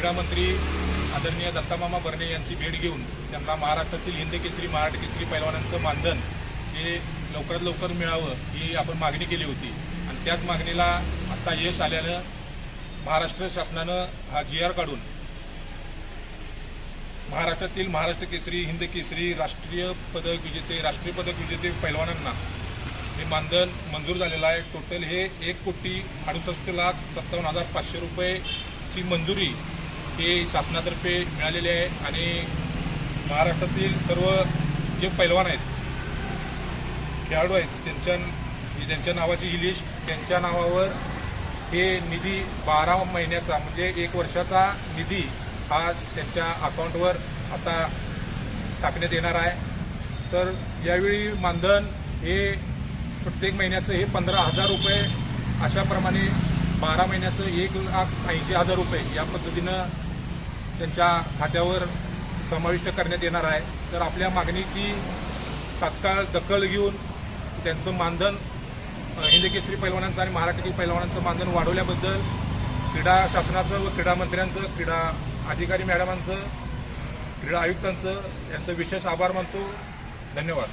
क्रीडामंत्री आदरणीय दत्तामामा बर्णे यांची भेट घेऊन त्यांना महाराष्ट्रातील हिंद केसरी मराठी केसरी पैलवानांचं मानधन हे लवकरात लवकर मिळावं ही आपण मागणी केली होती. आणि त्याच मागणीला आत्ता यश आल्यानं महाराष्ट्र शासनानं हा जी आर काढून महाराष्ट्रातील महाराष्ट्र केसरी हिंद केसरी राष्ट्रीय पदक विजेते राष्ट्रीय पदक विजेते पैलवानांना हे मानधन मंजूर झालेलं आहे. टोटल हे एक कोटी अडुसष्ट लाख सत्तावन्न हजार पाचशे रुपयेची मंजुरी हे शासनातर्फे मिळालेले आहे आणि महाराष्ट्रातील सर्व जे पैलवान आहेत खेळाडू आहेत त्यांच्या त्यांच्या नावाची ही लिस्ट त्यांच्या नावावर हे निधी बारा महिन्याचा म्हणजे एक वर्षाचा निधी हा त्यांच्या अकाउंटवर आता टाकण्यात येणार आहे. तर यावेळी मानधन हे प्रत्येक महिन्याचं हे पंधरा हजार रुपये अशाप्रमाणे बारा महिन्याचं एक लाख ऐंशी हजार रुपये या पद्धतीनं त्यांच्या खात्यावर समाविष्ट करण्यात येणार आहे. तर आपल्या मागणीची तात्काळ दखल घेऊन त्यांचं मानधन हिंदकेसरी पैलवानांचं आणि महाराष्ट्रातील पैलवानांचं मानधन वाढवल्याबद्दल क्रीडा शासनाचं व क्रीडा मंत्र्यांचं क्रीडा अधिकारी मॅडमांचं क्रीडा आयुक्तांचं यांचं विशेष आभार मानतो. धन्यवाद.